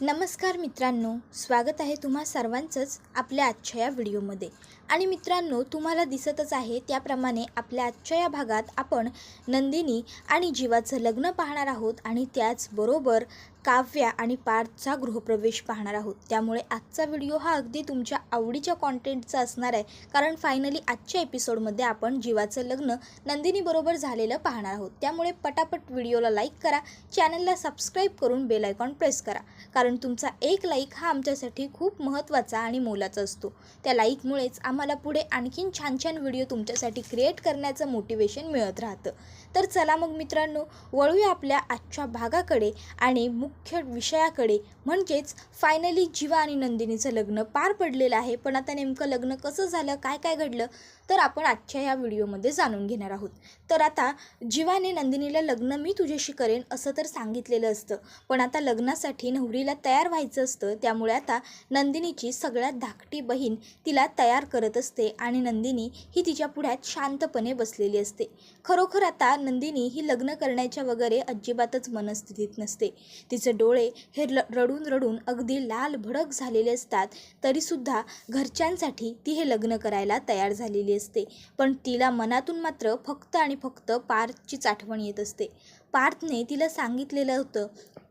नमस्कार मित्रांनो स्वागत आहे तुम्हा सर्वांचंच आपल्या आजच्या या व्हिडिओमध्ये. आणि मित्रांनो तुम्हाला दिसतच आहे त्याप्रमाणे आपल्या आजच्या या भागात आपण नंदिनी आणि जीवाचं लग्न पाहणार आहोत आणि त्याचबरोबर काव्या आणि पार्थचा गृहप्रवेश पाहणार आहोत. त्यामुळे आजचा व्हिडिओ हा अगदी तुमच्या आवडीच्या कॉन्टेंटचा असणार आहे कारण फायनली आजच्या एपिसोडमध्ये आपण जीवाचं लग्न नंदिनीबरोबर झालेलं पाहणार आहोत. त्यामुळे पटापट व्हिडिओला लाईक करा चॅनलला सबस्क्राईब करून बेल आयकॉन प्रेस करा कारण तुमचा एक लाईक हा आमच्यासाठी खूप महत्त्वाचा आणि मोलाचा असतो. त्या लाईकमुळेच आम आम्हाला पुढे आणखीन छान छान व्हिडिओ तुमच्यासाठी क्रिएट करण्याचं मोटिवेशन मिळत राहतं. तर चला मग मित्रांनो वळूया आपल्या आजच्या भागाकडे आणि मुख्य विषयाकडे. म्हणजेच फायनली जीवा आणि नंदिनीचं लग्न पार पडलेलं आहे. पण आता नेमकं लग्न कसं झालं? काय काय घडलं? तर आपण आजच्या या व्हिडिओमध्ये जाणून घेणार आहोत. तर आता जीवाने नंदिनीला लग्न मी तुझ्याशी करेन असं तर सांगितलेलं असतं. पण आता लग्नासाठी नवरीला तयार व्हायचं असतं त्यामुळे आता नंदिनीची सगळ्यात धाकटी बहीण तिला तयार करत असते आणि नंदिनी ही तिच्या पुढ्यात शांतपणे बसलेली असते. खरोखर आता नंदिनी ही लग्न करण्याच्या वगैरे अजिबातच मनस्थितीत नसते. तिचे डोळे हे रडून रडून अगदी लाल भडक झालेले असतात तरीसुद्धा घरच्यांसाठी ती हे लग्न करायला तयार झालेली असते. पण तिला मनातून मात्र फक्त आणि फक्त पार्थचीच आठवण येत असते. पार्थने तिला सांगितलेलं होतं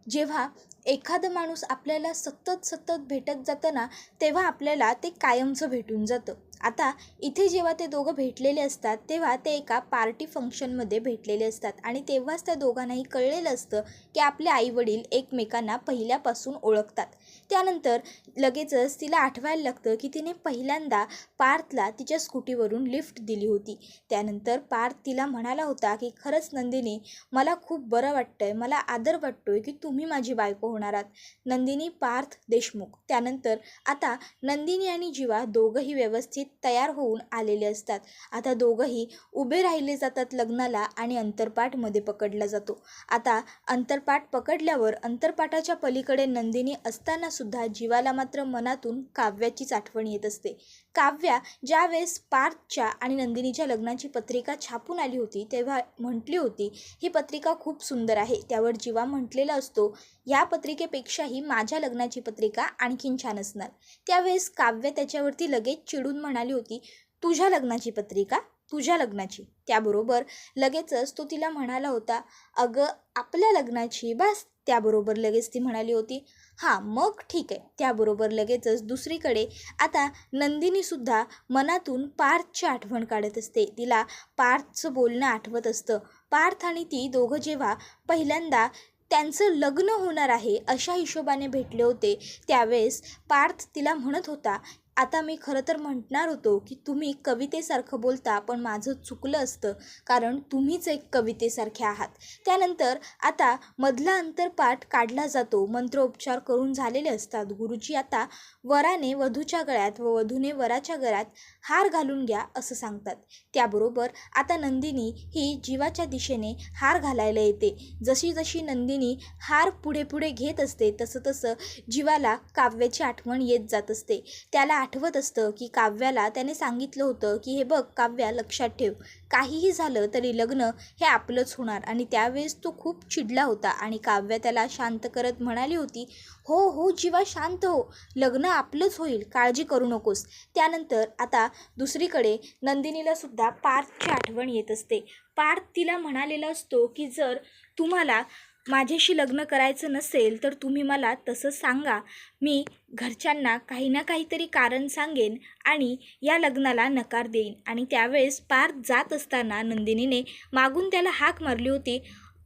जेव्हा एखादं माणूस आपल्याला सतत सतत भेटत जातं ना तेव्हा आपल्याला ते कायमचं भेटून जातं. आता इथे जेव्हा ते दोघं भेटलेले असतात तेव्हा ते एका पार्टी फंक्शनमध्ये भेटलेले असतात आणि तेव्हाच त्या दोघांनाही कळलेलं असतं की आपले आईवडील एकमेकांना पहिल्यापासून ओळखतात. त्यानंतर लगेचच तिला आठवायला लागतं की तिने पहिल्यांदा पार्थला तिच्या स्कूटीवरून लिफ्ट दिली होती. त्यानंतर पार्थ तिला म्हणाला होता की खरंच नंदिनी मला खूप बरं वाटतंय. मला आदर वाटतोय की तुम्ही माझी बायको होणार आहात. नंदिनी पार्थ देशमुख. त्यानंतर आता नंदिनी आणि जीवा दोघंही व्यवस्थित तयार होऊन आलेले असतात. आता दोघंही उभे राहिले जातात लग्नाला आणि अंतरपाठमध्ये पकडला जातो. आता अंतरपाठ पकडल्यावर अंतरपाठाच्या पलीकडे नंदिनी असताना सुद्धा जीवाला मात्र मनातून काव्याचीच आठवण येत असते. काव्या ज्यावेळेस पार्थच्या आणि नंदिनीच्या लग्नाची पत्रिका छापून आली होती तेव्हा म्हटली होती ही पत्रिका खूप सुंदर आहे. त्यावर जीवा म्हटलेला असतो. या पत्रिकेपेक्षाही माझ्या लग्नाची पत्रिका आणखीन छान असणार. त्यावेळेस काव्य त्याच्यावरती लगेच चिडून म्हणाली होती तुझ्या लग्नाची पत्रिका? तुझ्या लग्नाची? त्याबरोबर लगेचच तो तिला म्हणाला होता अगं आपल्या लग्नाची? बस त्याबरोबर लगेच ती म्हणाली होती हां मग ठीक आहे. त्याबरोबर लगेचच दुसरीकडे आता नंदिनीसुद्धा मनातून पार्थची आठवण काढत असते. तिला पार्थचं बोलणं आठवत असतं. पार्थ आणि ती दोघं जेव्हा पहिल्यांदा त्यांचं लग्न होणार आहे अशा हिशोबाने भेटले होते त्यावेळेस पार्थ तिला म्हणत होता आता मी खरं तर म्हणणार होतो की तुम्ही कवितेसारखं बोलता पण माझं चुकलं असतं कारण तुम्हीच एक कवितेसारखे आहात. त्यानंतर आता मधला अंतरपाठ काढला जातो मंत्रोपचार करून झालेले असतात. गुरुजी आता वराने वधूच्या गळ्यात व वधूने वराच्या गळ्यात हार घालून घ्या असं सांगतात. त्याबरोबर आता नंदिनी ही जीवाच्या दिशेने हार घालायला येते. जशी जशी नंदिनी हार पुढे पुढे घेत असते तसं तसं जीवाला काव्याची आठवण येत जात असते. त्याला आठवत असतं की काव्याला त्याने सांगितलं होतं की हे बघ काव्या लक्षात ठेव. काहीही झालं तरी लग्न हे आपलंच होणार. आणि त्यावेळेस तो खूप चिडला होता आणि काव्या त्याला शांत करत म्हणाली होती हो हो जीवा शांत हो. लग्न आपलंच होईल. काळजी करू नकोस. त्यानंतर आता दुसरीकडे नंदिनीला सुद्धा पार्थची आठवण येत असते. पार्थ तिला म्हणालेला असतो की जर तुम्हाला माझ्याशी लग्न करायचं नसेल तर तुम्ही मला तसं सांगा. मी घरच्यांना काही ना काहीतरी कारण सांगेन आणि या लग्नाला नकार देईन. आणि त्यावेळेस पार जात असताना नंदिनीने मागून त्याला हाक मारली होती.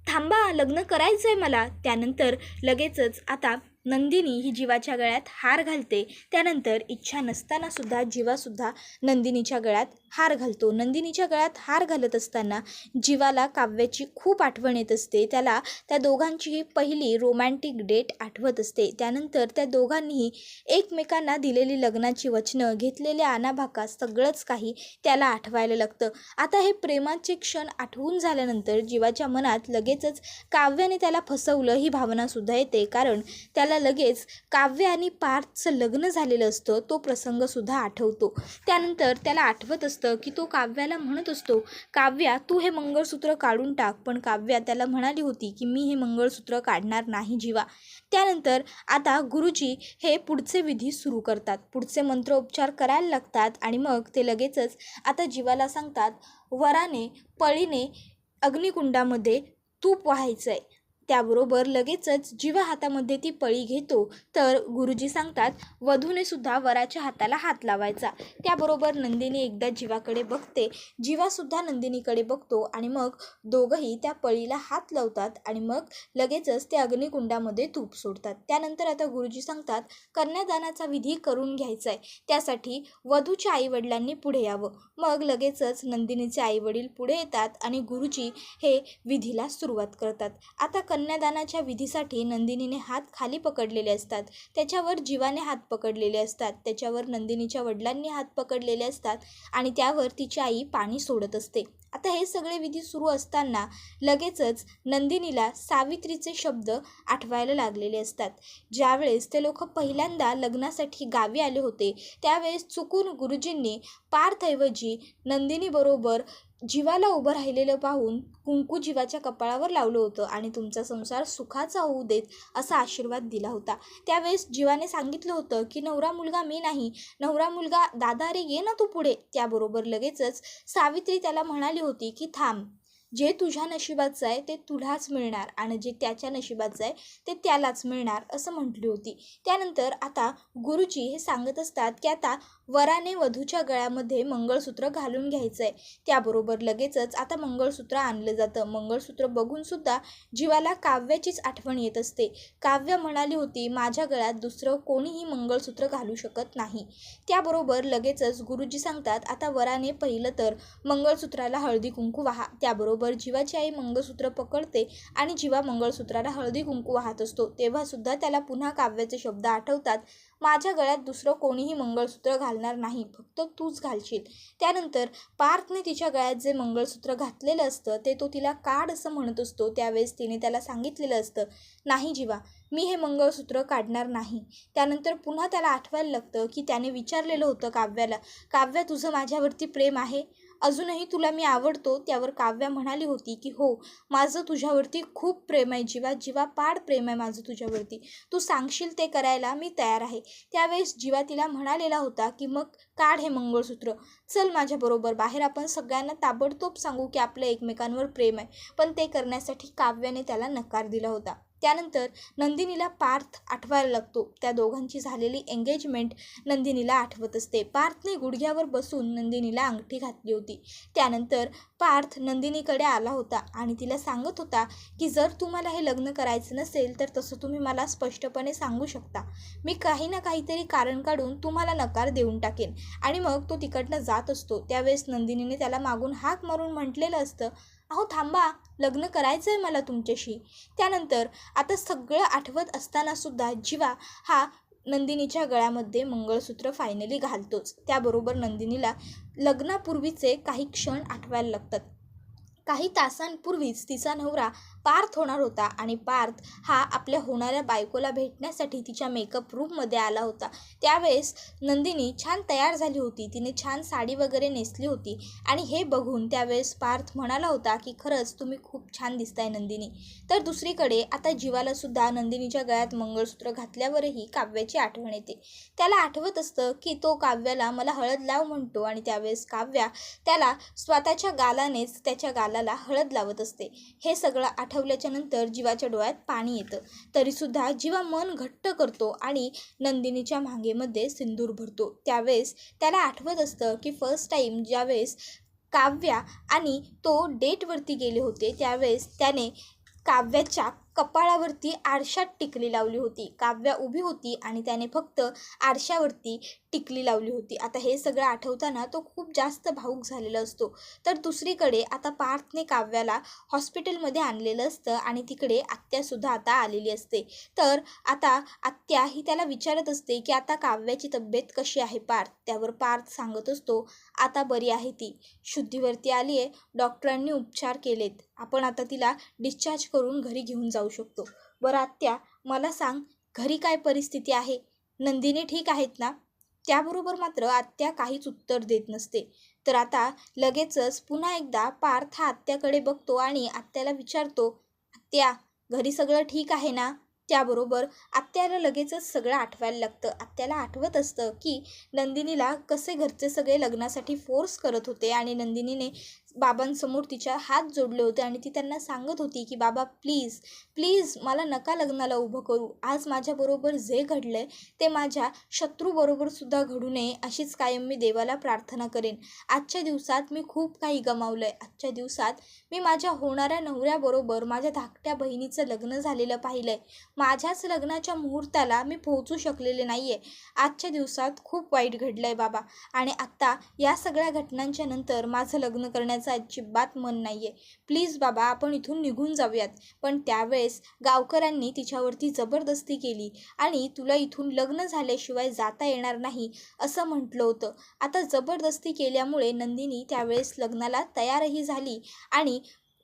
थांबा लग्न करायचं आहे मला. त्यानंतर लगेचच आता नंदिनी ही जीवाच्या गळ्यात हार घालते. त्यानंतर इच्छा नसतानासुद्धा जीवासुद्धा नंदिनीच्या गळ्यात हार घालतो. नंदिनीच्या गळ्यात हार घालत असताना जीवाला काव्याची खूप आठवण येत असते. त्याला त्या दोघांची पहिली रोमॅन्टिक डेट आठवत असते. त्यानंतर त्या दोघांनीही एकमेकांना दिलेली लग्नाची वचनं घेतलेल्या आनाभाका सगळंच काही त्याला आठवायला लागतं. आता हे प्रेमाचे क्षण आठवून झाल्यानंतर जीवाच्या मनात लगेचच काव्याने त्याला फसवलं ही भावनासुद्धा येते. कारण त्याला लगेच काव्य आणि पार्थचं लग्न झालेलं असतं. तो प्रसंगसुद्धा आठवतो. त्यानंतर त्याला आठवत असतं असतं की तो काव्याला म्हणत असतो काव्या तू हे मंगळसूत्र काढून टाक. पण काव्या त्याला म्हणाली होती की मी हे मंगळसूत्र काढणार नाही जीवा. त्यानंतर आता गुरुजी हे पुढचे विधी सुरू करतात. पुढचे मंत्रोपचार करायला लागतात आणि मग ते लगेचच आता जीवाला सांगतात वराने पळीने अग्निकुंडामध्ये तूप व्हायचं आहे त्याबरोबर लगेचच जीवा हातामध्ये ती पळी घेतो. तर गुरुजी सांगतात वधूने सुद्धा वराच्या हाताला हात लावायचा. त्याबरोबर नंदिनी एकदा जीवाकडे बघते. जीवासुद्धा नंदिनीकडे बघतो आणि मग दोघंही त्या पळीला हात लावतात आणि मग लगेचच ते अग्निकुंडामध्ये तूप सोडतात. त्यानंतर आता गुरुजी सांगतात कन्यादानाचा विधी करून घ्यायचा आहे त्यासाठी वधूच्या आईवडिलांनी पुढे यावं. मग लगेचच नंदिनीचे आईवडील पुढे येतात आणि गुरुजी हे विधीला सुरुवात करतात. आता कन्यादानाच्या विधीसाठी नंदिनीने हात खाली पकडलेले असतात. त्याच्यावर जीवाने हात पकडलेले असतात. त्याच्यावर नंदिनीच्या वडिलांनी हात पकडलेले असतात आणि त्यावर तिची आई पाणी सोडत असते. आता हे सगळे विधी सुरू असताना लगेचच नंदिनीला सावित्रीचे शब्द आठवायला लागलेले असतात. ज्यावेळेस ते लोक पहिल्यांदा लग्नासाठी गावी आले होते त्यावेळेस चुकून गुरुजींनी पार्थऐवजी नंदिनीबरोबर जीवाला उभं राहिलेलं पाहून कुंकू जीवाच्या कपाळावर लावलं होतं आणि तुमचा संसार सुखाचा होऊ देत असा आशीर्वाद दिला होता. त्यावेळेस जीवाने सांगितलं होतं की नवरा मुलगा मी नाही नवरा मुलगा दादा रे ये ना तू पुढे. त्याबरोबर लगेचच सावित्री त्याला म्हणाली होती की थांब जे तुझ्या नशिबाचं आहे ते तुलाच मिळणार आणि जे त्याच्या नशिबाचं आहे ते त्यालाच मिळणार असं म्हटली होती. त्यानंतर आता गुरुजी हे सांगत असतात की आता वराने वधूच्या गळ्यामध्ये मंगळसूत्र घालून घ्यायचं आहे त्याबरोबर लगेचच आता मंगळसूत्र आणलं जातं. मंगळसूत्र बघूनसुद्धा जीवाला काव्याचीच आठवण येत असते. काव्य म्हणाली होती माझ्या गळ्यात दुसरं कोणीही मंगळसूत्र घालू शकत नाही. त्याबरोबर लगेचच गुरुजी सांगतात आता वराने पहिलं तर मंगळसूत्राला हळदी कुंकू वाहा. त्याबरोबर जीवाची आई मंगळसूत्र पकडते आणि जीवा मंगळसूत्राला हळदी कुंकू वाहत असतो. तेव्हासुद्धा त्याला पुन्हा काव्याचे शब्द आठवतात माझ्या गळ्यात दुसरं कोणीही मंगळसूत्र घाल घालणार नाही फक्त तूच घालशील. त्यानंतर पार्थने तिच्या गळ्यात जे मंगळसूत्र घातलेलं असतं ते तो तिला काढ असं म्हणत असतो त्यावेळेस तिने त्याला सांगितलेलं असतं नाही जीवा मी हे मंगळसूत्र काढणार नाही. त्यानंतर पुन्हा त्याला आठवायला लागतं की त्याने विचारलेलं होतं काव्याला काव्या तुझं माझ्यावरती प्रेम आहे? अजूनही तुला मी आवडतो त्यावर काव्या म्हणाली होती की हो माझं तुझ्यावरती खूप प्रेम आहे जीवा जीवा पाड प्रेम आहे माझं तुझ्यावरती. तू सांगशील ते करायला मी तयार आहे. त्यावेळेस जीवा तिला म्हणालेला होता की मग काढ हे मंगळसूत्र. चल माझ्याबरोबर बाहेर आपण सगळ्यांना ताबडतोब सांगू की आपलं एकमेकांवर प्रेम आहे. पण ते करण्यासाठी काव्याने त्याला नकार दिला होता. त्यानंतर नंदिनीला पार्थ आठवायला लागतो. त्या दोघांची झालेली एंगेजमेंट नंदिनीला आठवत असते. पार्थने गुडघ्यावर बसून नंदिनीला अंगठी घातली होती. त्यानंतर पार्थ नंदिनीकडे आला होता आणि तिला सांगत होता की जर तुम्हाला हे लग्न करायचं नसेल तर तसं तुम्ही मला स्पष्टपणे सांगू शकता. मी काही ना काहीतरी कारण काढून तुम्हाला नकार देऊन टाकेन. आणि मग तो तिकडनं जात असतो. त्यावेळेस नंदिनीने त्याला मागून हाक मारून म्हटलेलं असतं अहो थांबा. लग्न करायचं आहे मला तुमच्याशी. त्यानंतर आता सगळं आठवत असतानासुद्धा जीवा हा नंदिनीच्या गळ्यामध्ये मंगळसूत्र फायनली घालतोच. त्याबरोबर नंदिनीला लग्नापूर्वीचे काही क्षण आठवायला लागतात. काही तासांपूर्वीच तिचा नवरा पार्थ होणार होता आणि पार्थ हा आपल्या होणाऱ्या बायकोला भेटण्यासाठी तिच्या मेकअप रूममध्ये आला होता. त्यावेळेस नंदिनी छान तयार झाली होती. तिने छान साडी वगैरे नेसली होती. आणि हे बघून त्यावेळेस पार्थ म्हणाला होता की खरंच तुम्ही खूप छान दिसताय नंदिनी. तर दुसरीकडे आता जीवालासुद्धा नंदिनीच्या गळ्यात मंगळसूत्र घातल्यावरही काव्याची आठवण येते. त्याला आठवत असतं की तो काव्याला मला हळद लाव म्हणतो आणि त्यावेळेस काव्या त्याला स्वतःच्या गालानेच त्याच्या गालाला हळद लावत असते. हे सगळं आठवल्याच्या नंतर जीवाच्या डोळ्यात पाणी येतं. तरीसुद्धा जीवा मन घट्ट करतो आणि नंदिनीच्या मांगेमध्ये सिंदूर भरतो. त्यावेळेस त्याला आठवत असतं की फर्स्ट टाईम ज्यावेळेस काव्या आणि तो डेटवरती गेले होते त्यावेळेस त्याने काव्याच्या कपाळावरती आरशात टिकली लावली होती. काव्या उभी होती आणि त्याने फक्त आरशावरती टिकली लावली होती. आता हे सगळं आठवताना तो खूप जास्त भाऊक झालेला असतो. तर दुसरीकडे आता पार्थने काव्याला हॉस्पिटलमध्ये आणलेलं असतं आणि तिकडे आत्यासुद्धा आता आलेली असते. तर आता आत्या ही त्याला विचारत असते की आता काव्याची तब्येत कशी आहे पार्थ? त्यावर पार्थ सांगत असतो आता बरी आहे ती. शुद्धीवरती आली आहे डॉक्टरांनी उपचार केलेत. आपण आता तिला डिस्चार्ज करून घरी घेऊन जाऊ शकतो. बरं आत्या मला सांग घरी काय परिस्थिती आहे? नंदिनी ठीक आहेत ना? त्याबरोबर मात्र आत्या काहीच उत्तर देत नसते. तर आता लगेचच पुन्हा एकदा पार्थ हा आत्याकडे बघतो आणि आत्याला विचारतो आत्या घरी सगळं ठीक आहे ना? त्याबरोबर आत्याला लगेचच सगळं आठवायला लागतं. आत्याला आठवत असतं की नंदिनीला कसे घरचे सगळे लग्नासाठी फोर्स करत होते आणि नंदिनीने बाबांसमोर तिच्या हात जोडले होते आणि ती त्यांना सांगत होती की बाबा प्लीज प्लीज मला नका लग्नाला उभं करू. आज माझ्याबरोबर जे घडलं आहे ते माझ्या शत्रूबरोबरसुद्धा घडू नये अशीच कायम मी देवाला प्रार्थना करेन. आजच्या दिवसात मी खूप काही गमावलं आहे आजच्या दिवसात मी माझ्या होणाऱ्या नवऱ्याबरोबर माझ्या धाकट्या बहिणीचं लग्न झालेलं पाहिलं आहे माझ्याच लग्नाच्या मुहूर्ताला मी पोहोचू शकलेले नाही आहे आजच्या दिवसात खूप वाईट घडलं आहे बाबा. आणि आत्ता या सगळ्या घटनांच्या नंतर माझं लग्न करण्याचं अजिबात मन नाही आहे प्लीज बाबा आपण इथून निघून जाऊयात. पण त्यावेळेस गावकऱ्यांनी तिच्यावरती जबरदस्ती केली आणि तुला इथून लग्न झाल्याशिवाय जाता येणार नाही असं म्हटलं होतं. आता जबरदस्ती केल्यामुळे नंदिनी त्यावेळेस लग्नाला तयारही झाली आणि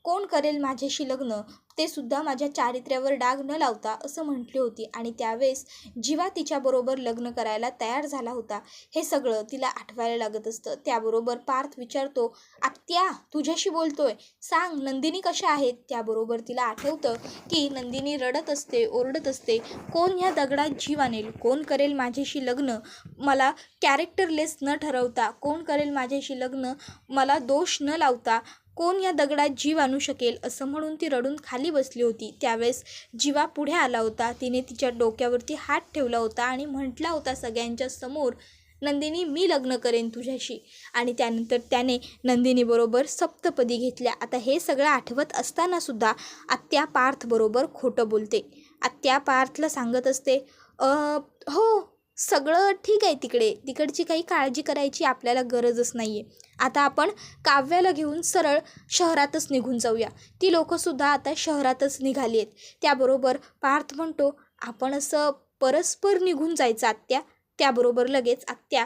कोण करेल माझ्याशी लग्न? ते सुद्धा माझ्या चारित्र्यावर डाग न लावता असं म्हटली होती. आणि त्यावेळेस जीवा तिच्याबरोबर लग्न करायला तयार झाला होता. हे सगळं तिला आठवायला लागत असतं. त्याबरोबर पार्थ विचारतो आत्या तुझ्याशी बोलतोय. सांग नंदिनी कशा आहेत? त्याबरोबर तिला आठवतं की नंदिनी रडत असते ओरडत असते. कोण ह्या दगडात जीव आणेल? कोण करेल माझ्याशी लग्न? मला कॅरेक्टरलेस न ठरवता. कोण करेल माझ्याशी लग्न? मला दोष न लावता. कोण या दगडात जीव आणू शकेल असं म्हणून ती रडून खाली बसली होती. त्यावेळेस जीवा पुढे आला होता. तिने तिच्या डोक्यावरती हात ठेवला होता आणि म्हटला होता सगळ्यांच्या समोर नंदिनी मी लग्न करेन तुझ्याशी. आणि त्यानंतर त्याने नंदिनीबरोबर सप्तपदी घेतल्या. आता हे सगळं आठवत असतानासुद्धा आत्या पार्थबरोबर खोटं बोलते. आत्या पार्थला सांगत असते हो सगळं ठीक आहे तिकडे. तिकडची काही काळजी करायची आपल्याला गरजच नाही आहे आता आपण काव्याला घेऊन सरळ शहरातच निघून जाऊया. ती लोकंसुद्धा आता शहरातच निघाली आहेत. त्याबरोबर पार्थ म्हणतो आपण असं परस्पर निघून जायचं आत्या. त्याबरोबर लगेच आत्या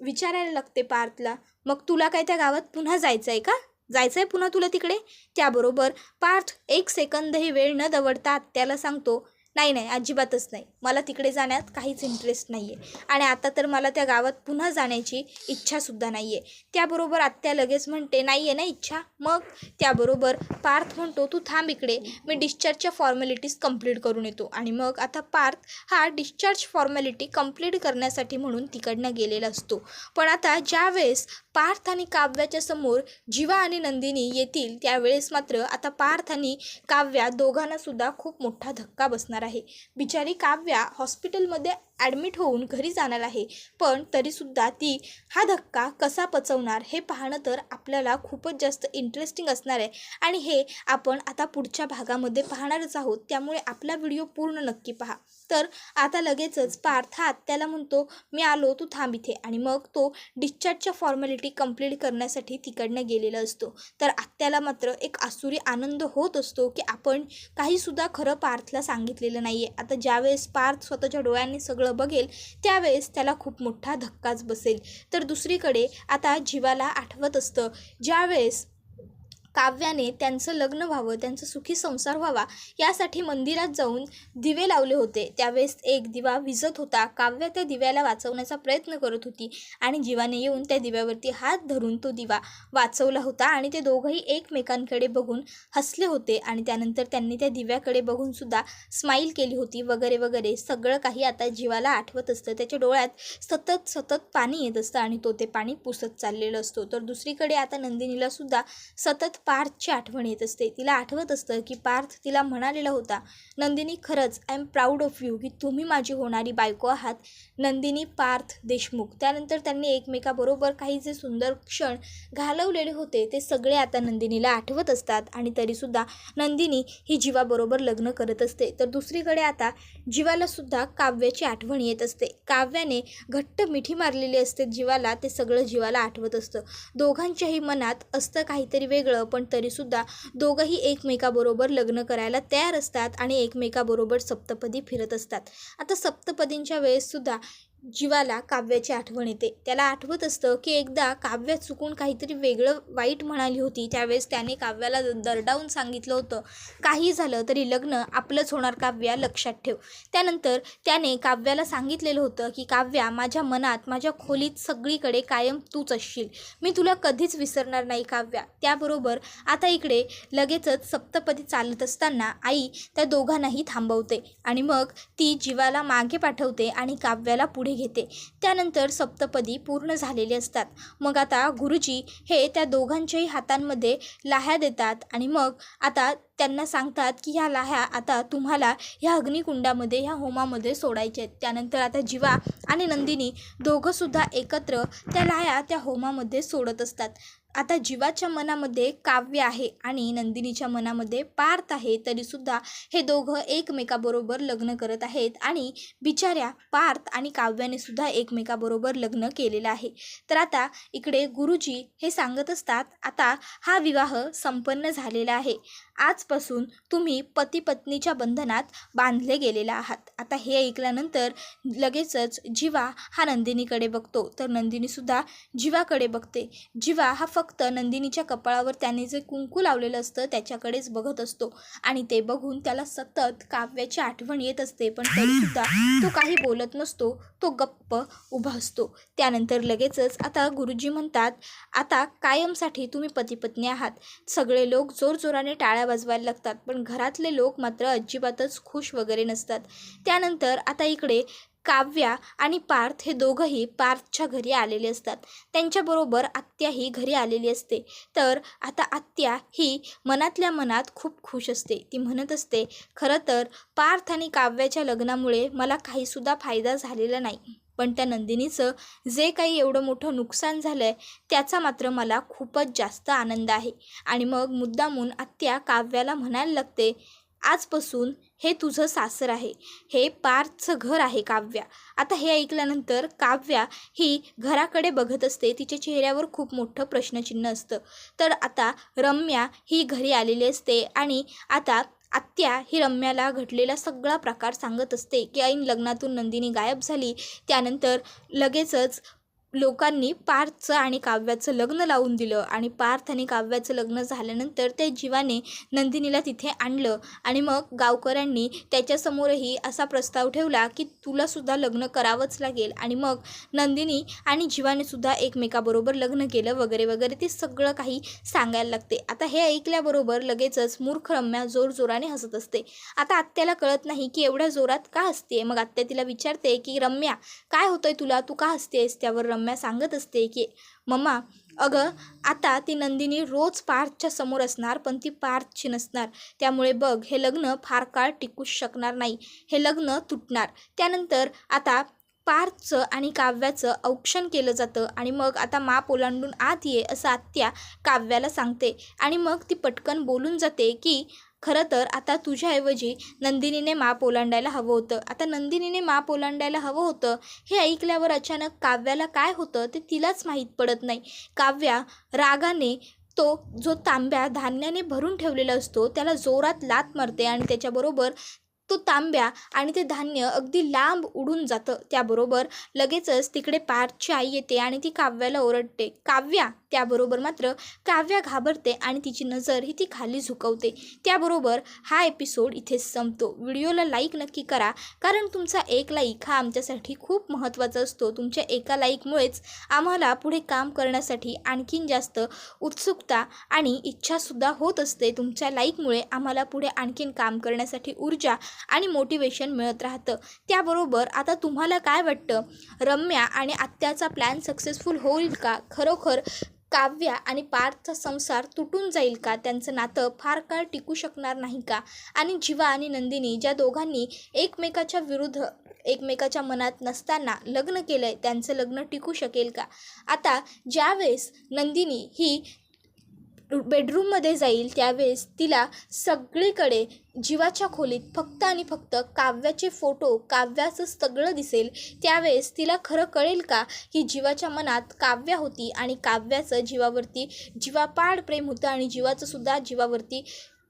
विचारायला लागते पार्थला मग तुला काय त्या गावात पुन्हा जायचं आहे का? जायचं आहे पुन्हा तुला तिकडे? त्याबरोबर पार्थ एक सेकंदही वेळ न दवडता आत्याला सांगतो नाही नाही अजिबातच नाही. मला तिकडे जाण्यात काहीच इंटरेस्ट नाही आहे आणि आता तर मला त्या गावात पुन्हा जाण्याची इच्छासुद्धा नाही आहे त्याबरोबर आत्या लगेच म्हणते नाही आहे ना इच्छा? मग त्याबरोबर पार्थ म्हणतो तू थांब इकडे. मी डिस्चार्जच्या फॉर्मॅलिटीज कंप्लीट करून येतो. आणि मग आता पार्थ हा डिस्चार्ज फॉर्मॅलिटी कंप्लीट करण्यासाठी म्हणून तिकडनं गेलेला असतो. पण आता ज्यावेळेस पार्थ आणि काव्याच्या समोर जीवा आणि नंदिनी येतील त्यावेळेस मात्र आता पार्थ आणि काव्या दोघांनासुद्धा खूप मोठा धक्का बसणार आहे. बिचारी काव्या हॉस्पिटलमध्ये ॲडमिट होऊन घरी जाणार आहे. पण तरीसुद्धा ती हा धक्का कसा पचवणार हे पाहणं तर आपल्याला खूपच जास्त इंटरेस्टिंग असणार आहे. आणि हे आपण आता पुढच्या भागामध्ये पाहणारच आहोत. त्यामुळे आपला व्हिडिओ पूर्ण नक्की पहा. तर आता लगेचच पार्थ हा आत्याला म्हणतो मी आलो तू थांब इथे. आणि मग तो डिस्चार्जच्या फॉर्मॅलिटी कंप्लीट करण्यासाठी तिकडनं गेलेला असतो. तर आत्याला मात्र एक आसुरी आनंद होत असतो की आपण काहीसुद्धा खरं पार्थला सांगितलेलं नाही आहे आता ज्यावेळेस पार्थ स्वतःच्या डोळ्यांनी सगळं बघेल त्यावेळेस त्याला खूप मोठा धक्काच बसेल. तर दुसरीकडे आता जीवाला आठवत असतं ज्यावेळेस काव्याने त्यांचं लग्न व्हावं त्यांचा सुखी संसार व्हावा यासाठी मंदिरात जाऊन दिवे लावले होते. त्यावेळेस एक दिवा विजत होता. काव्य त्या दिव्याला वाचवण्याचा प्रयत्न करत होती आणि जीवाने येऊन त्या दिव्यावरती हात धरून तो दिवा वाचवला होता आणि ते दोघंही एकमेकांकडे बघून हसले होते आणि त्यानंतर त्यांनी त्या दिव्याकडे बघून सुद्धा स्माईल केली होती. वगैरे वगैरे सगळं काही आता जीवाला आठवत असतं. त्याच्या डोळ्यात सतत सतत पाणी येत असतं आणि तो ते पाणी पुसत चाललेलं असतो. तर दुसरीकडे आता नंदिनीला सुद्धा सतत पार्थची आठवण येत असते. तिला आठवत असतं की पार्थ तिला म्हणालेला होता नंदिनी खरंच I am proud of you की तुम्ही माझी होणारी बायको आहात. नंदिनी पार्थ देशमुख. त्यानंतर त्यांनी एकमेकाबरोबर काही जे सुंदर क्षण घालवलेले होते ते सगळे आता नंदिनीला आठवत असतात आणि तरीसुद्धा नंदिनी ही जीवाबरोबर लग्न करत असते. तर दुसरीकडे आता जीवाला सुद्धा काव्याची आठवण येत असते. काव्याने घट्ट मिठी मारलेली असते जीवाला ते सगळं जीवाला आठवत असतं. दोघांच्याही मनात असतं काहीतरी वेगळं पण तरीसुद्धा दोघंही एकमेकाबरोबर लग्न करायला तयार असतात आणि एकमेकाबरोबर सप्तपदी फिरत असतात. आता सप्तपदींच्या वेळेससुद्धा जीवाला काव्याची आठवण येते. त्याला आठवत असतं की एकदा काव्य चुकून काहीतरी वेगळं वाईट म्हणाली होती. त्यावेळेस त्याने काव्याला द- दरडावून सांगितलं होतं. काही झालं तरी लग्न आपलंच होणार काव्या लक्षात ठेव. त्यानंतर त्याने काव्याला सांगितलेलं होतं की काव्या माझ्या मनात माझ्या खोलीत सगळीकडे कायम तूच असशील. मी तुला कधीच विसरणार नाही काव्या. त्याबरोबर आता इकडे लगेचच सप्तपदी चालत असताना आई त्या दोघांनाही थांबवते आणि मग ती जीवाला मागे पाठवते आणि काव्याला पुढे घेते. त्यानंतर सप्तपदी पूर्ण झालेले असतात. मग आता गुरुजी हे त्या दोघांच्याही हातांमध्ये लाह्या देतात आणि मग आता त्यांना सांगतात की ह्या लाह्या आता तुम्हाला ह्या अग्निकुंडामध्ये ह्या होमामध्ये सोडायच्या आहेत. त्यानंतर आता जीवा आणि नंदिनी दोघंसुद्धा एकत्र त्या लाह्या त्या होमामध्ये सोडत असतात. आता जीवाच्या मनामध्ये काव्य आहे आणि नंदिनीच्या मनामध्ये पार्थ आहे तरीसुद्धा हे दोघं एकमेकाबरोबर लग्न करत आहेत आणि बिचाऱ्या पार्थ आणि काव्याने सुद्धा एकमेकाबरोबर लग्न केलेलं आहे. तर आता इकडे गुरुजी हे सांगत असतात आता हा विवाह संपन्न झालेला आहे. आजपासून तुम्ही पती पत्नीच्या बंधनात बांधले गेलेला आहात. आता हे ऐकल्यानंतर लगेचच जिवा हा नंदिनीकडे बघतो. तर नंदिनीसुद्धा जिवाकडे बघते. जिवा हा फक्त नंदिनीच्या कपाळावर त्याने जे कुंकू लावलेलं असतं त्याच्याकडेच बघत असतो. आणि ते बघून त्याला सतत काव्याची आठवण येत असते. पण तरीसुद्धा तो काही बोलत नसतो. तो गप्प उभा असतो. त्यानंतर लगेचच आता गुरुजी म्हणतात आता कायमसाठी तुम्ही पतीपत्नी आहात. सगळे लोक जोरजोराने टाळ्या वाजवायला लागतात. पण घरातले लोक मात्र अजिबातच खुश वगैरे नसतात. त्यानंतर आता इकडे काव्या आणि पार्थ हे दोघंही पार्थच्या घरी आलेले असतात. त्यांच्याबरोबर आत्याही घरी आलेली असते. तर आता आत्या ही मनातल्या मनात खूप खुश असते. ती म्हणत असते खरं तर पार्थ आणि काव्याच्या लग्नामुळे मला काहीसुद्धा फायदा झालेला नाही. पण त्या नंदिनीचं जे काही एवढं मोठं नुकसान झालं आहे त्याचा मात्र मला खूपच जास्त आनंद आहे. आणि मग मुद्दामून आत्या काव्याला म्हणायला लागते आजपासून हे तुझं सासर आहे. हे पार्थचं घर आहे काव्या. आता हे ऐकल्यानंतर काव्या ही घराकडे बघत असते. तिच्या चेहऱ्यावर खूप मोठं प्रश्नचिन्ह असतं. तर आता रम्या ही घरी आलेली असते आणि आता आत्या ही रम्याला घडलेला सगळा प्रकार सांगत असते. की ऐन लग्नातून नंदिनी गायब झाली. त्यानंतर लगेचच लोकांनी पार्थचं आणि काव्याचं लग्न लावून दिलं आणि पार्थ आणि काव्याचं लग्न झाल्यानंतर त्या जीवाने नंदिनीला तिथे आणलं आणि मग गावकऱ्यांनी त्याच्यासमोरही असा प्रस्ताव ठेवला की तुलासुद्धा लग्न करावंच लागेल आणि मग नंदिनी आणि जीवानेसुद्धा एकमेकाबरोबर लग्न केलं वगैरे वगैरे ते सगळं काही सांगायला लागते. आता हे ऐकल्याबरोबर लगेचच मूर्ख रम्या जोरजोराने हसत असते. आता आत्याला कळत नाही की एवढ्या जोरात का हसते मग आत्या तिला विचारते की रम्या काय होतंय तुला? तू का हसतेस त्यावर रम्या? सांगत असते की मम्मा अगं आता ती नंदिनी रोज पार्थच्या समोर असणार पण ती पार्थची नसणार. त्यामुळे बघ हे लग्न फार काळ टिकूच शकणार नाही. हे लग्न तुटणार. त्यानंतर आता पार्थचं आणि काव्याचं औक्षण केलं जातं आणि मग आता माप ओलांडून आत ये असं आत्या काव्याला सांगते. आणि मग ती पटकन बोलून जाते की खरं तर आता तुझ्याऐवजी नंदिनीने माप ओलांडायला हवं होतं. आता नंदिनीने माप ओलांडायला हवं होतं हे ऐकल्यावर अचानक काव्याला काय होतं ते तिलाच माहीत पडत नाही. काव्या रागाने तो जो तांब्या धान्याने भरून ठेवलेला असतो त्याला जोरात लात मारते आणि त्याच्याबरोबर तो तांब्या आणि ते धान्य अगदी लांब उडून जातं. त्याबरोबर लगेचच तिकडे पारची आई येते आणि ती काव्याला ओरडते. काव्या! त्याबरोबर मात्र काव्या घाबरते आणि तिची नजर ही ती खाली झुकवते. त्याबरोबर हा एपिसोड इथे संपतो. व्हिडिओला लाईक नक्की करा कारण तुमचा एक लाईक हा आमच्यासाठी खूप महत्त्वाचा असतो. तुमच्या एका लाईकमुळेच आम्हाला पुढे काम करण्यासाठी आणखीन जास्त उत्सुकता आणि इच्छासुद्धा होत असते. तुमच्या लाईकमुळे आम्हाला पुढे आणखीन काम करण्यासाठी ऊर्जा आणि मोटिवेशन मिळत राहतं. त्याबरोबर आता तुम्हाला काय वाटतं? रम्या आणि आत्याचा प्लॅन सक्सेसफुल होईल का? खरोखर काव्या आणि पार्थचा संसार तुटून जाईल का? त्यांचं नातं फार काळ टिकू शकणार नाही का? आणि जीवा आणि नंदिनी ज्या दोघांनी एकमेकाच्या विरुद्ध एकमेकाच्या मनात नसताना लग्न केलं आहे त्यांचं लग्न टिकू शकेल का? आता ज्यावेळेस नंदिनी ही बेडरूममध्ये जाईल त्यावेळेस तिला सगळीकडे जीवाच्या खोलीत फक्त आणि फक्त काव्याचे फोटो काव्याचं सगळं दिसेल. त्यावेळेस तिला खरं कळेल का की जीवाच्या मनात काव्या होती आणि काव्याचं जीवावरती जीवापाड प्रेम होतं आणि जीवाचंसुद्धा जीवावरती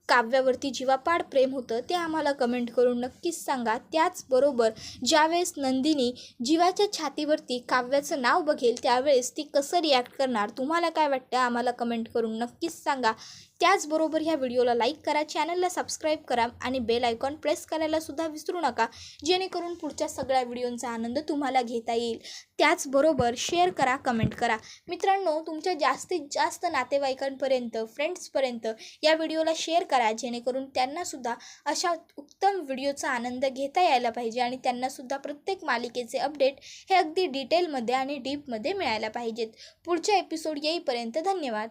काव्यावरती जीवापाड प्रेम होतं ते आम्हाला कमेंट करून नक्कीच सांगा. त्याचबरोबर ज्यावेळेस नंदिनी जीवाच्या छातीवरती काव्याचं नाव बघेल त्यावेळेस ती कसं रिॲक्ट करणार? तुम्हाला काय वाटतं? आम्हाला कमेंट करून नक्कीच सांगा. त्याचबरोबर ह्या व्हिडिओला लाईक करा चॅनलला सबस्क्राईब करा आणि बेल आयकॉन प्रेस करायला सुद्धा विसरू नका जेणेकरून पुढच्या सगळ्या व्हिडिओंचा आनंद तुम्हाला घेता येईल. त्याचबरोबर शेअर करा कमेंट करा. मित्रांनो तुमच्या जास्तीत जास्त नातेवाईकांपर्यंत फ्रेंड्सपर्यंत या व्हिडिओला शेअर करा जेणेकरून त्यांनासुद्धा अशा उत्तम व्हिडिओचा आनंद घेता यायला पाहिजे आणि त्यांनासुद्धा प्रत्येक मालिकेचे अपडेट हे अगदी डिटेलमध्ये आणि डीपमध्ये मिळायला पाहिजेत. पुढच्या एपिसोड येईपर्यंत धन्यवाद.